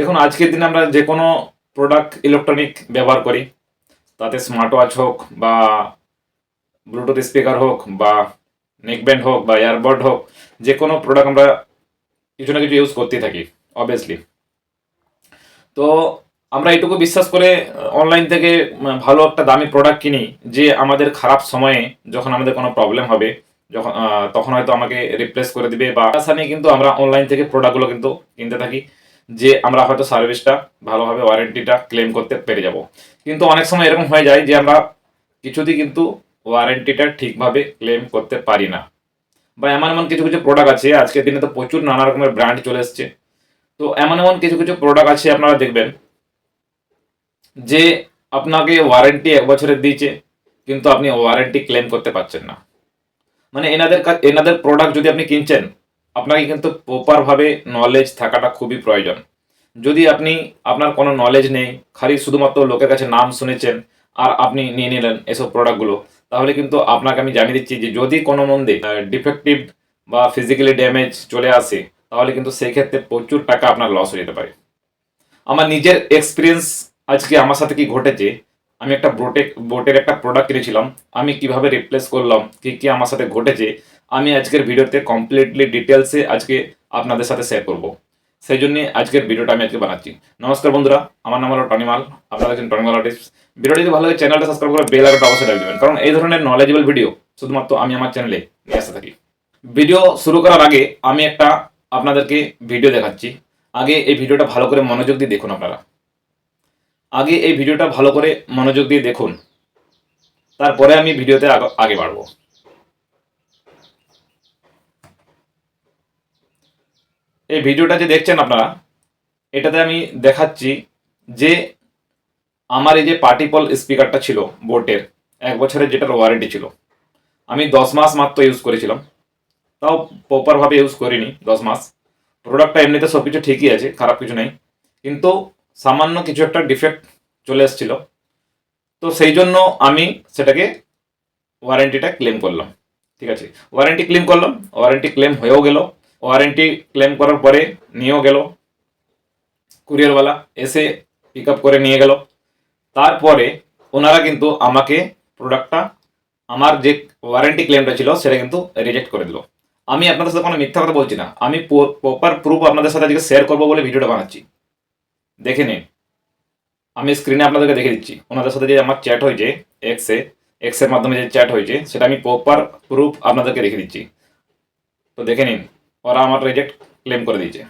দেখুন, আজকের দিনে আমরা যে কোনো প্রোডাক্ট ইলেকট্রনিক ব্যবহার করি, তাতে স্মার্ট ওয়াচ হোক বা ব্লুটুথ স্পিকার হোক বা নেকব্যান্ড হোক বা ইয়ারবাড হোক, যে কোনো প্রোডাক্ট আমরা কিছু না কিছু ইউজ করতেই থাকি অবভিয়াসলি তো আমরা এটুকু বিশ্বাস করে অনলাইন থেকে ভালো একটা দামি প্রোডাক্ট কিনি, যে আমাদের খারাপ সময়ে যখন আমাদের কোনো প্রবলেম হবে, যখন তখন হয়তো আমাকে রিপ্লেস করে দিবে বা আশা নিয়ে কিন্তু আমরা অনলাইন থেকে প্রোডাক্টগুলো কিন্তু কিনতে থাকি। যে আমরা হয়তো সার্ভিসটা ভালোভাবে ওয়ারেন্টিটা ক্লেম করতে পেরে যাব। কিন্তু অনেক সময় এরকম হয়ে যায় যে আমরা কিছুতেই কিন্তু ওয়ারেন্টিটা ঠিকভাবে ক্লেম করতে পারি না। বা এমন এমন কিছু কিছু প্রোডাক্ট আছে, আজকের দিনে তো প্রচুর নানা রকমের ব্র্যান্ড চলে এসছে। তো এমন এমন কিছু কিছু প্রোডাক্ট আছে আপনারা দেখবেন, যে আপনাকে ওয়ারেন্টি এক বছরের দিয়েছে, কিন্তু আপনি ওয়ারেন্টি ক্লেম করতে পারছেন না। মানে এনাদের এনাদের প্রোডাক্ট যদি আপনি কিনছেন আপনাকে কিন্তু প্রপারভাবে নলেজ থাকাটা খুবই প্রয়োজন। যদি আপনি, আপনার কোনো নলেজ নেই, খালি শুধুমাত্র লোকের কাছে নাম শুনেছেন আর আপনি নিয়ে নিলেন এসব প্রোডাক্টগুলো তাহলে কিন্তু আপনাকে আমি জানিয়ে দিচ্ছি যে যদি কোনো মন্দে ডিফেক্টিভ বা ফিজিক্যালি ড্যামেজ চলে আসে, তাহলে কিন্তু সেই ক্ষেত্রে প্রচুর টাকা আপনার লস হয়ে যেতে পারে। আমার নিজের এক্সপিরিয়েন্স আজকে আমার সাথে কি ঘটেছে, আমি একটা বোটেক বোটের একটা প্রোডাক্ট কিনেছিলাম, আমি কীভাবে রিপ্লেস করলাম, কি কি আমার সাথে ঘটেছে আমি আজকের ভিডিওতে কমপ্লিটলি ডিটেলসে আজকে আপনাদের সাথে শেয়ার করব। সেই জন্য আজকের ভিডিওটা আমি আজকে বানাচ্ছি। নমস্কার বন্ধুরা, আমার নাম হলো টনিমাল, আপনারা আছেন টনিমাল আর্টিস্ট ভিডিওটি যদি ভালো লাগে চ্যানেলটা সাবস্ক্রাইব করে বেল আইকনটা অবশ্যই রাখবেন কারণ এই ধরনের নলেজেবল ভিডিও শুধুমাত্র আমি আমার চ্যানেলে নিয়ে আসতে থাকি। ভিডিও শুরু করার আগে আমি একটা আপনাদেরকে ভিডিও দেখাচ্ছি। আগে এই ভিডিওটা ভালো করে মনোযোগ দিয়ে দেখুন আপনারা। আগে এই ভিডিওটা ভালো করে মনোযোগ দিয়ে দেখুন। তারপরে আমি ভিডিওতে আগ- আগে বাড়বো। এই ভিডিওটা যে দেখছেন আপনারা, এটাতে আমি দেখাচ্ছি যে আমার এই যে পার্টিপল স্পিকারটা ছিল বোটের এক বছরের যেটার ওয়ারেন্টি ছিল। আমি দশ মাস মাত্র ইউজ করেছিলাম। তাও প্রপারভাবে ইউজ করিনি দশ মাস। প্রোডাক্টটা এমনিতে সব কিছু ঠিকই আছে, খারাপ কিছু নেই। কিন্তু সামান্য কিছু একটা ডিফেক্ট চলে এসেছিল। তো সেই জন্য আমি সেটাকে ওয়ারেন্টিটা ক্লেম করলাম। ঠিক আছে? ওয়ারেন্টি ক্লেম করলাম। ওয়ারেন্টি ক্লেম হয়েও গেল। ওয়ারেন্টি ক্লেম করার পরে নিয়েও গেল। কুরিয়ারওয়ালা এসে পিক আপ করে নিয়ে গেল। তারপরে ওনারা কিন্তু আমাকে প্রোডাক্টটা আমার যে ওয়ারেন্টি ক্লেমটা ছিল সেটা কিন্তু রিজেক্ট করে দিল। আমি আপনাদের সাথে কোনো মিথ্যা কথা বলছি না। আমি প্রপার প্রুফ আপনাদের সাথে আজকে শেয়ার করব বলে ভিডিওটা বানাচ্ছি। দেখে নিন। আমি স্ক্রিনে আপনাদেরকে দেখে দিচ্ছি। ওনাদের সাথে যে আমার চ্যাট হয়েছে এক্সে এক্সের মাধ্যমে যে চ্যাট হয়েছে, সেটা আমি প্রপার প্রুফ আপনাদেরকে রেখে দিচ্ছি। তো দেখে নিন। ওরা আমার রিজেক্ট ক্লেম করে দিয়েছে।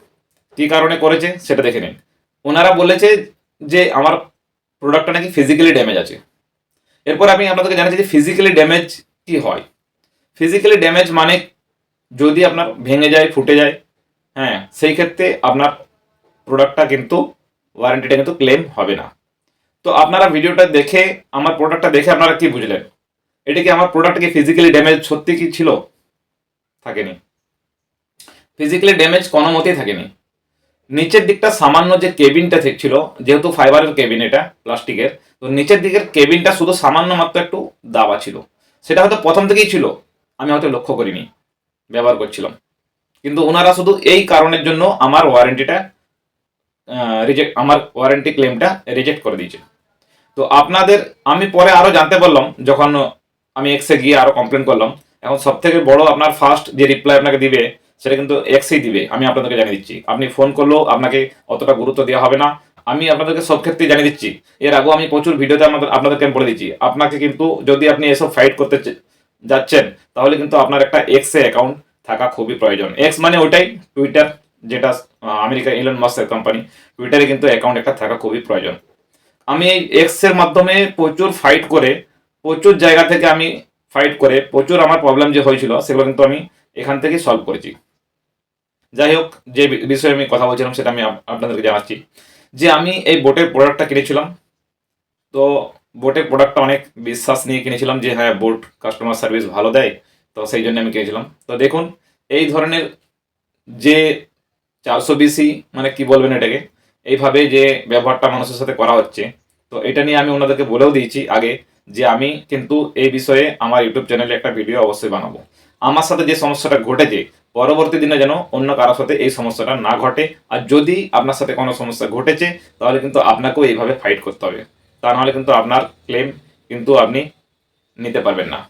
কী কারণে করেছে সেটা দেখে নিন। ওনারা বলেছে যে আমার প্রোডাক্টটা নাকি ফিজিক্যালি ড্যামেজ আছে। এরপর আমি আপনাদেরকে জানাচ্ছি যে ফিজিক্যালি ড্যামেজ কি হয়। ফিজিক্যালি ড্যামেজ মানে যদি আপনার ভেঙে যায়, ফুটে যায় হ্যাঁ সেই ক্ষেত্রে আপনার প্রোডাক্টটা কিন্তু ওয়ারেন্টিটা কিন্তু ক্লেম হবে না। তো আপনারা ভিডিওটা দেখে, আমার প্রোডাক্টটা দেখে আপনারা কি বুঝলেন? এটা কি আমার প্রোডাক্ট কি ফিজিক্যালি ড্যামেজ সত্যি কি ছিল? থাকেনি। ফিজিক্যালি ড্যামেজ কোনো মতেই থাকেনি। নিচের দিকটা সামান্য যে কেবিনটা ছিল যেহেতু ফাইবারের কেবিন এটা, প্লাস্টিকের, তো নিচের দিকের কেবিনটা শুধু সামান্য মাত্র একটু দাবা ছিল। সেটা হয়তো প্রথম থেকেই ছিল, আমি হয়তো লক্ষ্য করিনি, ব্যবহার করছিলাম। কিন্তু ওনারা শুধু এই কারণের জন্য আমার ওয়ারেন্টিটা রিজেক্ট আমার ওয়ারেন্টি ক্লেমটা রিজেক্ট করে দিয়েছে। তো আপনাদের, আমি পরে আরও জানতে পারলাম, যখন আমি এক্সে গিয়ে আরও কমপ্লেন করলাম, এখন সব থেকে বড় আপনার ফার্স্ট যে রিপ্লাই আপনাকে দিবে সেটা কিন্তু এক্সেই দিবে, আমি আপনাদেরকে জানিয়ে দিচ্ছি। আপনি ফোন করলেও আপনাকে অতটা গুরুত্ব দেওয়া হবে না। আমি আপনাদেরকে সব ক্ষেত্রেই জানিয়ে দিচ্ছি। এর আগেও আমি প্রচুর ভিডিওতে আমাদের আপনাদেরকে আমি বলে দিচ্ছি, আপনাকে কিন্তু যদি আপনি এসব ফাইট করতে যাচ্ছেন, তাহলে কিন্তু আপনার একটা এক্সে অ্যাকাউন্ট থাকা খুবই প্রয়োজন। এক্স মানে ওইটাই টুইটার যেটা আমেরিকা ইলন মাস্কের কোম্পানি টুইটারে কিন্তু অ্যাকাউন্ট একটা থাকা খুবই প্রয়োজন। আমি এই এক্সের মাধ্যমে প্রচুর ফাইট করে, প্রচুর জায়গা থেকে আমি ফাইট করে, প্রচুর আমার প্রবলেম যে হয়েছিল, সেগুলো কিন্তু আমি এখান থেকে সলভ করেছি। যাই হোক যে বিষয়ে আমি কথা বলছিলাম সেটা আমি আপনাদেরকে জানাচ্ছি। যে আমি এই বোটের প্রোডাক্টটা কিনেছিলাম, তো বোটের প্রোডাক্টটা অনেক বিশ্বাস নিয়ে কিনেছিলাম যে হ্যাঁ বোট কাস্টমার সার্ভিস ভালো দেয়, তো সেই জন্য আমি কিনেছিলাম। তো দেখুন, এই ধরনের যে চারশো বিসি মানে কি বলবেন এটাকে, এইভাবে যে ব্যবহারটা মানুষের সাথে করা হচ্ছে, তো এটা নিয়ে আমি ওনাদেরকে বলেও দিয়েছি আগে যে আমি কিন্তু এই বিষয়ে আমার ইউটিউব চ্যানেলে একটা ভিডিও অবশ্যই বানাবো। আমার সাথে যে সমস্যাটা ঘটেছে পরবর্তী দিনে যেন অন্য কারোর সাথে এই সমস্যাটা না ঘটে। আর যদি আপনার সাথে কোনো সমস্যা ঘটেছে, তাহলে কিন্তু আপনাকেও এইভাবে ফাইট করতে হবে। তা নাহলে কিন্তু আপনার ক্লেম কিন্তু আপনি নিতে পারবেন না।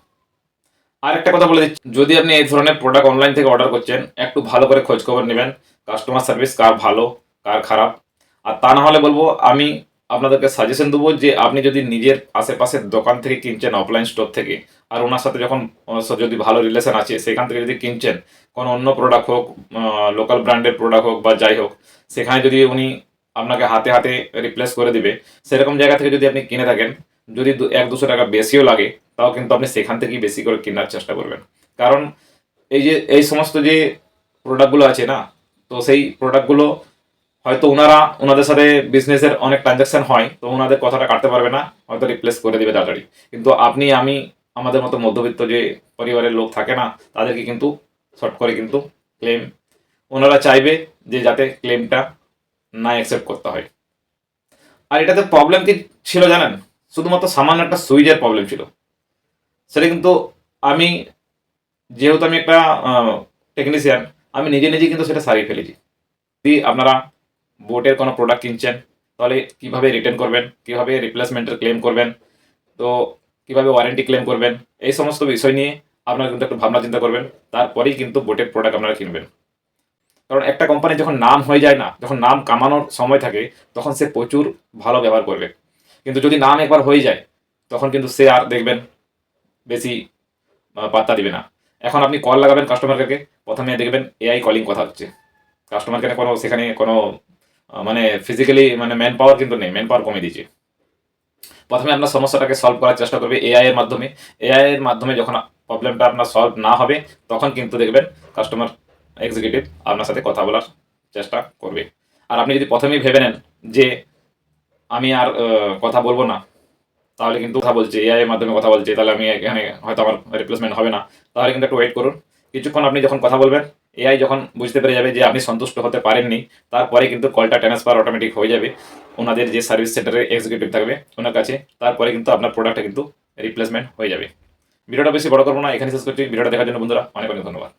আর একটা কথা বলে দিচ্ছি। যদি আপনি এই ধরনের প্রোডাক্ট অনলাইন থেকে অর্ডার করছেন, একটু ভালো করে খোঁজখবর নেবেন। কাস্টমার সার্ভিস কার ভালো, কার খারাপ। আর তা না হলে বলব, আমি আপনাদেরকে সাজেশন দেবো যে আপনি যদি নিজের আশেপাশের দোকান থেকে কিনছেন অফলাইন স্টোর থেকে, আর ওনার সাথে যখন যদি ভালো রিলেশন আছে, সেখান থেকে যদি কিনছেন, কোনো অন্য প্রোডাক্ট হোক লোকাল ব্র্যান্ডের প্রোডাক্ট হোক বা যাই হোক, সেখানে যদি উনি আপনাকে হাতে হাতে রিপ্লেস করে দিবে, সেরকম জায়গা থেকে যদি আপনি কিনে থাকেন, যদি এক দুশো টাকা বেশিও লাগে, তাও কিন্তু আপনি সেখান থেকেই বেশি করে কেনার চেষ্টা করবেন। কারণ এই যে, এই সমস্ত যে প্রোডাক্টগুলো আছে না, তো সেই প্রোডাক্টগুলো হয়তো ওনারা ওনাদের সাথে বিজনেসের অনেক ট্রানজাকশন হয়, তো ওনাদের কথাটা কাটতে পারবে না, হয়তো রিপ্লেস করে দেবে তাড়াতাড়ি। কিন্তু আপনি, আমি, আমাদের মতো মধ্যবিত্ত যে পরিবারের লোক থাকে না, তাদেরকে কিন্তু শর্ট করে কিন্তু ক্লেম ওনারা চাইবে যে যাতে ক্লেমটা না অ্যাকসেপ্ট করতে হয়। আর এটাতে প্রবলেম কি ছিল জানেন? শুধুমাত্র সামান্য একটা সুইচের প্রবলেম ছিল। সেটা কিন্তু আমি, যেহেতু আমি একটা টেকনিশিয়ান আমি নিজে নিজে কিন্তু সেটা সারিয়ে ফেলেছি। আপনারা বোটের কোনো প্রোডাক্ট কিনছেন, তাহলে কীভাবে রিটার্ন করবেন, কীভাবে রিপ্লেসমেন্টের ক্লেম করবেন, তো কীভাবে ওয়ারেন্টি ক্লেম করবেন, এই সমস্ত বিষয় নিয়ে আপনারা কিন্তু একটু ভাবনা চিন্তা করবেন, তারপরেই কিন্তু বোটের প্রোডাক্ট আপনারা কিনবেন। কারণ একটা কোম্পানি যখন নাম হয়ে যায় না, যখন নাম কামানোর সময় থাকে, তখন সে প্রচুর ভালো ব্যবহার করবে। কিন্তু যদি নাম একবার হয়ে যায়, তখন কিন্তু সে আর দেখবেন বেশি পাত্তা দিবে না। এখন আপনি কল লাগাবেন কাস্টমার কেয়ারকে প্রথমে দেখবেন এআই কলিং কথা হচ্ছে। কাস্টমার কেয়ারে কোনো সেখানে কোনো মানে ফিজিক্যালি মানে ম্যান পাওয়ার কিন্তু নেই ম্যান পাওয়ার কমে দিয়েছে। প্রথমে আপনার সমস্যাটাকে সলভ করার চেষ্টা করবে এআই এর মাধ্যমে। এআই এর মাধ্যমে যখন প্রবলেমটা আপনার সলভ না হবে, তখন কিন্তু দেখবেন কাস্টমার এক্সিকিউটিভ আপনার সাথে কথা বলার চেষ্টা করবে। আর আপনি যদি প্রথমেই ভেবে নেন যে আমি আর কথা বলব না, তাহলে কিন্তু কথা বলছে এআই এর মাধ্যমে কথা বলছে, তাহলে আমি এখানে হয়তো আমার রিপ্লেসমেন্ট হবে না। তাহলে কিন্তু একটু ওয়েট করুন। কিছুক্ষণ আপনি যখন কথা বলবেন এআই যখন বুঝতে পেরে যাবে যে আপনি সন্তুষ্ট হতে পারেননি, তারপরে কিন্তু কলটা ট্রান্সফার অটোমেটিক হয়ে যাবে। ওনাদের যে সার্ভিস সেন্টারের এক্সিকিউটিভ থাকবে, ওনার কাছে। তারপরে কিন্তু আপনার প্রোডাক্টটা কিন্তু রিপ্লেসমেন্ট হয়ে যাবে। ভিডিওটা বেশি বড় করব না এখানে শেষ করছি। ভিডিওটা দেখার জন্য বন্ধুরা, অনেক অনেক ধন্যবাদ।